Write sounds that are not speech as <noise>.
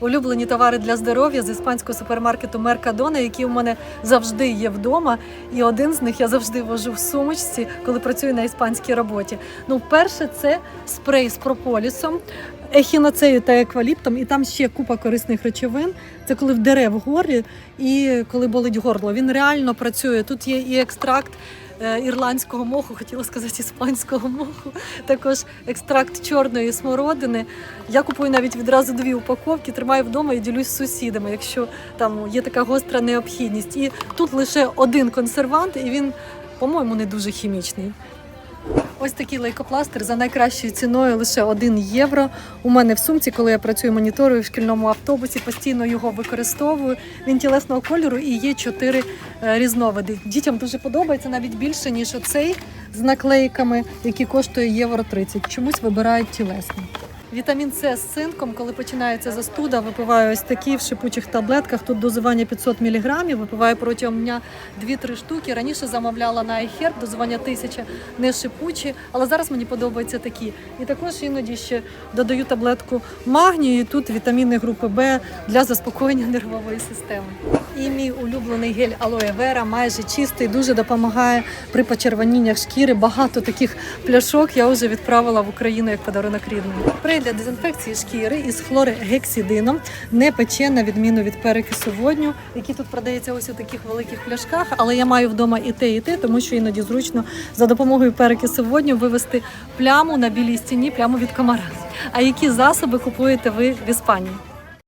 улюблені товари для здоров'я з іспанського супермаркету Меркадона, які у мене завжди є вдома. І один з них я завжди вожу в сумочці, коли працюю на іспанській роботі. Ну, перше, це спрей з прополісом. Ехіноцею та екваліптом, і там ще купа корисних речовин. Це коли в горлі і коли болить горло. Він реально працює. Тут є і екстракт ірландського моху, хотіла сказати іспанського моху, також екстракт чорної смородини. Я купую навіть відразу дві упаковки, тримаю вдома і ділюсь з сусідами, якщо там є така гостра необхідність. І тут лише один консервант, і він, по-моєму, не дуже хімічний. Ось такий лейкопластир за найкращою ціною лише 1 євро. У мене в сумці, коли я працюю моніторою в шкільному автобусі, постійно його використовую. Він тілесного кольору і є чотири е, різновиди. Дітям дуже подобається навіть більше, ніж оцей з наклейками, який коштує євро 30. Чомусь вибирають тілесний. Вітамін С з цинком, коли починається застуда, випиваю ось такі в шипучих таблетках. Тут дозування 500 мг, випиваю протягом дня 2-3 штуки. Раніше замовляла на iHerb, дозування 1000, не шипучі, але зараз мені подобаються такі. І також іноді ще додаю таблетку магнію. І тут вітаміни групи Б для заспокоєння <laughs> нервової системи. І мій улюблений гель алоє вера майже чистий, дуже допомагає при почервоніннях шкіри. Багато таких пляшок я вже відправила в Україну як подарунок рідним. Спрей для дезінфекції шкіри із хлоргексидином не пече на відміну від перекису водню, який тут продається ось у таких великих пляшках. Але я маю вдома і те, і те, тому що іноді зручно за допомогою перекису водню вивести пляму на білій стіні, пляму від комара. А які засоби купуєте ви в Іспанії?